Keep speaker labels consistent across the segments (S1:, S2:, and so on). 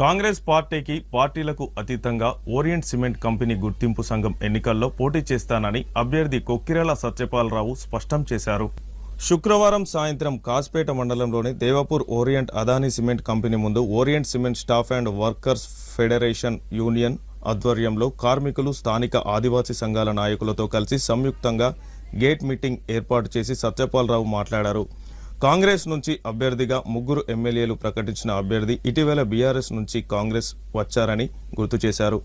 S1: కాంగ్రెస్ పార్టీకి పార్టీలకు అతీతంగా ఓరియంట్ సిమెంట్ కంపెనీ గుర్తింపు సంఘం ఎన్నికల్లో పోటీ చేస్తానని అభ్యర్థి కొక్కిరాల సత్యపాలరావు స్పష్టం చేశారు. శుక్రవారం సాయంత్రం కాస్పేట మండలంలోని Devapur orient Adani cement company ముందు orient cement staff and workers federation union ఆధ్వర్యంలో కార్మికులు స్థానిక ఆదివాసీ సంఘాల నాయకులతో కలిసి సంయుక్తంగా గేట్ మీటింగ్ ఏర్పాటు చేసి సత్యపాలరావు మాట్లాడారు. కాంగ్రెస్ నుంచి అభ్యర్థిగా ముగ్గురు ఎమ్మెల్యేలు ప్రకటించిన అభ్యర్థి ఇటీవల బీఆర్ఎస్ నుంచి కాంగ్రెస్ వచ్చారని గుర్తు చేశారు.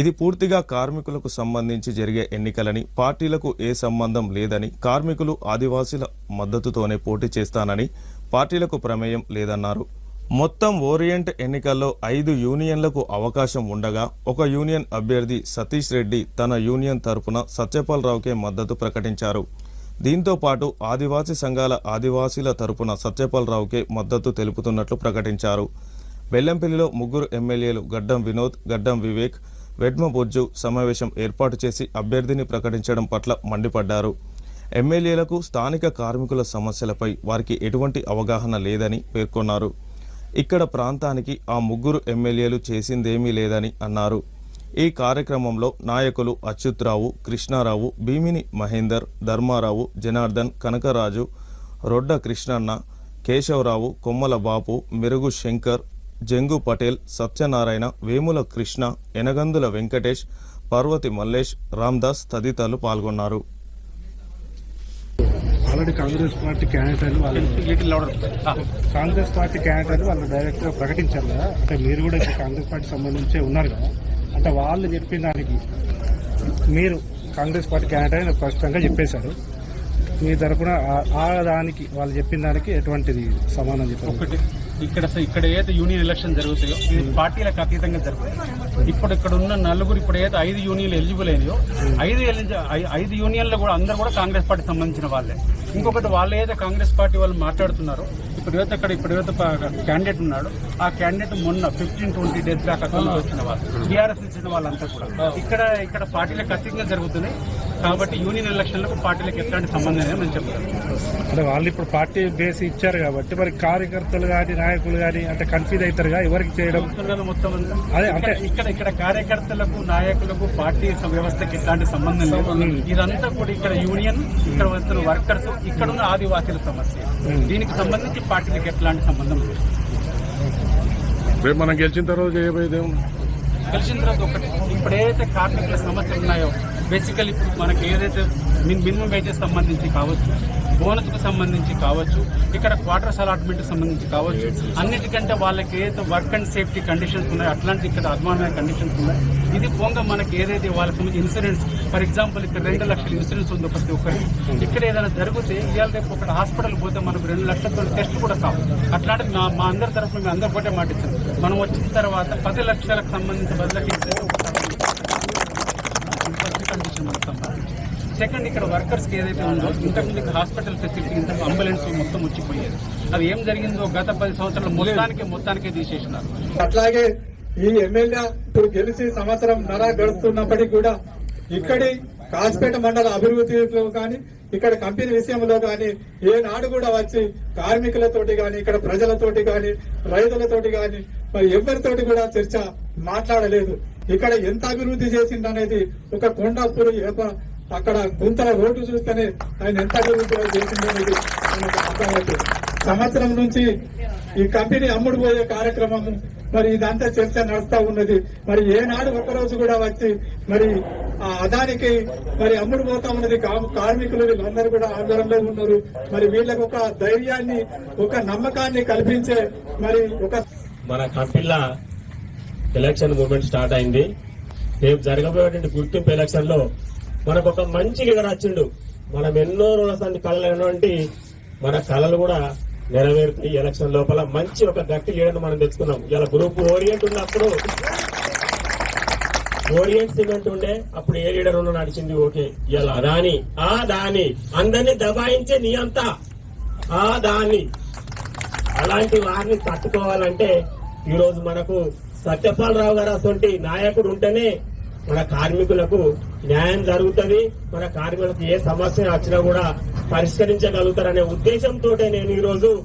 S1: ఇది పూర్తిగా కార్మికులకు సంబంధించి జరిగే ఎన్నికలని పార్టీలకు ఏ సంబంధం లేదని కార్మికులు ఆదివాసీల మద్దతుతోనే పోటీ చేస్తానని పార్టీలకు ప్రమేయం లేదన్నారు. మొత్తం ఓరియంట్ ఎన్నికల్లో ఐదు యూనియన్లకు అవకాశం ఉండగా ఒక యూనియన్ అభ్యర్థి సతీష్ రెడ్డి తన యూనియన్ తరపున సత్యపాల్ రావుకే మద్దతు ప్రకటించారు. దీంతో పాటు ఆదివాసీ సంఘాల ఆదివాసీల తరపున సత్యపాలరావుకే మద్దతు తెలుపుతున్నట్లు ప్రకటించారు. బెల్లంపల్లిలో ముగ్గురు ఎమ్మెల్యేలు గడ్డం వినోద్ గడ్డం వివేక్ వెడ్మ బొజ్జు సమావేశం ఏర్పాటు చేసి అభ్యర్థిని ప్రకటించడం పట్ల మండిపడ్డారు. ఎమ్మెల్యేలకు స్థానిక కార్మికుల సమస్యలపై వారికి ఎటువంటి అవగాహన లేదని పేర్కొన్నారు. ఇక్కడ ప్రాంతానికి ఆ ముగ్గురు ఎమ్మెల్యేలు చేసిందేమీ లేదని అన్నారు. ఈ కార్యక్రమంలో నాయకులు అచ్యుత్రావు కృష్ణారావు భీమిని మహేందర్ ధర్మారావు జనార్దన్ కనకరాజు రొడ్డ కృష్ణన్న కేశవరావు కొమ్మల బాపు మెరుగు శంకర్ జంగు పటేల్ సత్యనారాయణ వేముల కృష్ణ ఎనగందుల వెంకటేష్ పార్వతి మల్లేష్ రామ్దాస్ తదితరులు పాల్గొన్నారు.
S2: ఆల్రెడీ కాంగ్రెస్ పార్టీ క్యాండిడేట్ వాళ్ళు కాంగ్రెస్ పార్టీ క్యాండిడేట్ వాళ్ళు డైరెక్ట్గా ప్రకటించారు కదా. అంటే మీరు కూడా కాంగ్రెస్ పార్టీ సంబంధించే ఉన్నారు కదా. అంటే వాళ్ళు చెప్పిన దానికి మీరు కాంగ్రెస్ పార్టీ క్యాండిడేట్ అని స్పష్టంగా చెప్పేశారు. మీ తరఫున ఆ- దానికి వాళ్ళు చెప్పిన దానికి ఎటువంటిది సమానం చెప్పారు
S3: ఒకటి ఇక్కడ ఇక్కడ ఏదైతే యూనియన్ ఎలక్షన్ జరుగుతాయో ఇది పార్టీలకు అతీతంగా జరుగుతుంది. ఇప్పుడు ఇక్కడ ఉన్న నలుగురు ఇప్పుడు ఏదైతే ఐదు యూనియన్లు ఎలిజిబుల్ అయినాయో ఐదు ఐ- ఐదు యూనియన్లు కూడా అందరూ కూడా కాంగ్రెస్ పార్టీ సంబంధించిన వాళ్ళే. ఇంకొకటి వాళ్ళు ఏదైతే కాంగ్రెస్ పార్టీ వాళ్ళు మాట్లాడుతున్నారో ఇప్పుడు ఏదైతే అక్కడ ఇప్పుడు ఏదైతే క్యాండిడేట్ ఉన్నాడు. ఆ క్యాండిడేట్ మొన్న ఫిఫ్టీన్ ట్వంటీ డేస్ బ్యాక్ అక్కడ వచ్చిన వాళ్ళు. బీఆర్ఎస్ ఇచ్చిన వాళ్ళంతా కూడా. ఇక్కడ ఇక్కడ పార్టీలకు అతీతంగా జరుగుతున్నాయి. కాబట్టి యూనియన్ ఎలక్షన్లకు పార్టీలకు ఎట్లాంటి సంబంధం లేదని నేను చెప్తాను
S2: అంటే వాళ్ళు ఇప్పుడు పార్టీ బేస్ ఇచ్చారు కాబట్టి మరి కార్యకర్తలు కానీ నాయకులు కానీ అంటే కన్ఫ్యూజ్ అవుతారుగా ఎవరికి చేయడం?
S3: మొత్తం.
S2: అదే అంటే
S3: ఇక్కడ- ఇక్కడ కార్యకర్తలకు నాయకులకు పార్టీ వ్యవస్థకి ఎట్లాంటి సంబంధం లేదు. ఇదంతా కూడా ఇక్కడ యూనియన్ ఇక్కడ వర్కర్స్ ఇక్కడ ఉన్న ఆదివాసీల సమస్య. దీనికి సంబంధించి పార్టీలకు ఎట్లాంటి సంబంధం లేదు
S4: రేపు మనం గెలిచిన తర్వాత చేయబోయేది?
S3: కలిసిన తర్వాత ఒకటి ఇప్పుడు ఏదైతే కార్మికుల సమస్యలు ఉన్నాయో బేసికల్ ఇప్పుడు మనకి ఏదైతే మిన్ మినిమం వేజెస్ సంబంధించి కావచ్చు బోనస్కు సంబంధించి కావచ్చు ఇక్కడ క్వార్టర్స్ అలాట్మెంట్ సంబంధించి కావచ్చు అన్నిటికంటే వాళ్ళకి ఏదైతే వర్క్ అండ్ సేఫ్టీ కండిషన్స్ ఉన్నాయో అట్లాంటి ఇక్కడ అద్మానమైన కండిషన్స్ ఉన్నాయి. ఇది పోగా మనకి ఏదైతే వాళ్ళకి ఇన్సూరెన్స్ ఫర్ ఎగ్జాంపుల్ ఇక్కడ రెండు లక్షల ఇన్సూరెన్స్ ఉంది ప్రతి ఒక్కరికి. ఇక్కడ ఏదైనా జరిగితే ఇవాళ రేపు ఒక హాస్పిటల్ పోతే మనకు రెండు లక్షలతో టెస్ట్ కూడా కావు. అట్లాంటి మా అందరి తరఫున మేము అందరు ఒకటే మాట ఇచ్చాం. మనం వచ్చిన తర్వాత పది లక్షలకు సంబంధించి బదులకి కండిషన్ మనకు సంబంధించి సెకండ్ ఇక్కడ వర్కర్స్కి ఏదైతే ఉందో ఇంతకుముందు హాస్పిటల్ ఫెసిలిటీ ఇంతకు అంబులెన్స్ మొత్తం వచ్చిపోయేది. అది ఏం జరిగిందో గత పది సంవత్సరాలు మొత్తానికి మొత్తానికే తీసేసినారు.
S5: అట్లాగే ఈ ఎమ్మెల్యే ఇప్పుడు గెలిచి సంవత్సరం నర గడుస్తున్నప్పటికీ కూడా ఇక్కడి కాసిపేట మండల అభివృద్ధిలో కానీ ఇక్కడ కంపెనీ విషయంలో కానీ ఏనాడు కూడా వచ్చి కార్మికులతోటి కానీ ఇక్కడ ప్రజలతోటి కానీ రైతులతోటి కానీ మరి ఎవరితోటి కూడా చర్చ మాట్లాడలేదు. ఇక్కడ ఎంత అభివృద్ధి చేసిందనేది ఒక కొండాపూర్ అక్కడ గుంతల రోడ్డు చూస్తేనే ఆయన ఎంత అభివృద్ధి చేసిందో అర్థమవుతుంది. సంవత్సరం నుంచి ఈ కంపెనీ అమ్ముడు పోయే కార్యక్రమం మరి ఇదంతా చర్చ నడుస్తా ఉన్నది. మరి ఏనాడు ఒక్కరోజు కూడా వచ్చి మరి ఆ అదానికి మరి అమ్ముడు పోతా ఉన్నది కా- కార్మికులు వీళ్ళందరూ కూడా ఆందోళనలో ఉన్నారు. మరి వీళ్ళకి ఒక ధైర్యాన్ని ఒక నమ్మకాన్ని కల్పించే మరి ఒక
S6: మన కంపెనీల ఎలక్షన్ మూమెంట్ స్టార్ట్ అయింది. రేపు జరగబోయేటువంటి గుర్తింపు ఎలక్షన్లో మనకు ఒక మంచి లీడర్ వచ్చిండు. మనం ఎన్నో రోజుల కళలైనటువంటి మన కళలు కూడా నెరవేరుతాయి ఎలక్షన్ లోపల. మంచి ఒక గట్టి లీడర్ మనం తెచ్చుకున్నాం. ఇలా గ్రూప్ ఓరియంట్ ఉన్నప్పుడు ఓరియంట్ సిమెంట్ ఉండే అప్పుడు ఏ లీడర్ ఉన్న నడిచింది? ఓకే ఇలా దాని ఆ దాని. అందరినీ దబాయించే నీ అంతా. ఆ దాని. అలాంటి వారిని తట్టుకోవాలంటే ఈ రోజు మనకు సత్యపాలరావు గారు అటువంటి నాయకుడు ఉంటేనే మన కార్మికులకు న్యాయం జరుగుతుంది మన కార్మికులకు ఏ సమస్య వచ్చినా కూడా పరిష్కరించగలుగుతారనే ఉద్దేశంతో నేను ఈరోజు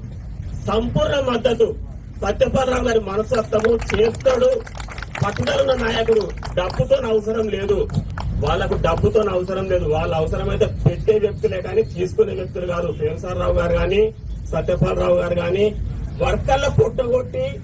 S6: సంపూర్ణ మద్దతు సత్యపాలరావు గారి మనస్తత్వము చేస్తాడు. పట్టుదల నాయకుడు డబ్బుతో అవసరం లేదు. వాళ్ళకు డబ్బుతో అవసరం లేదు. వాళ్ళ అవసరమైతే పెట్టే వ్యక్తులే కానీ తీసుకునే వ్యక్తులు కాదు. రావు గారు కానీ సత్యపాలరావు గారు కానీ వర్కర్ల పుట్టగొట్టి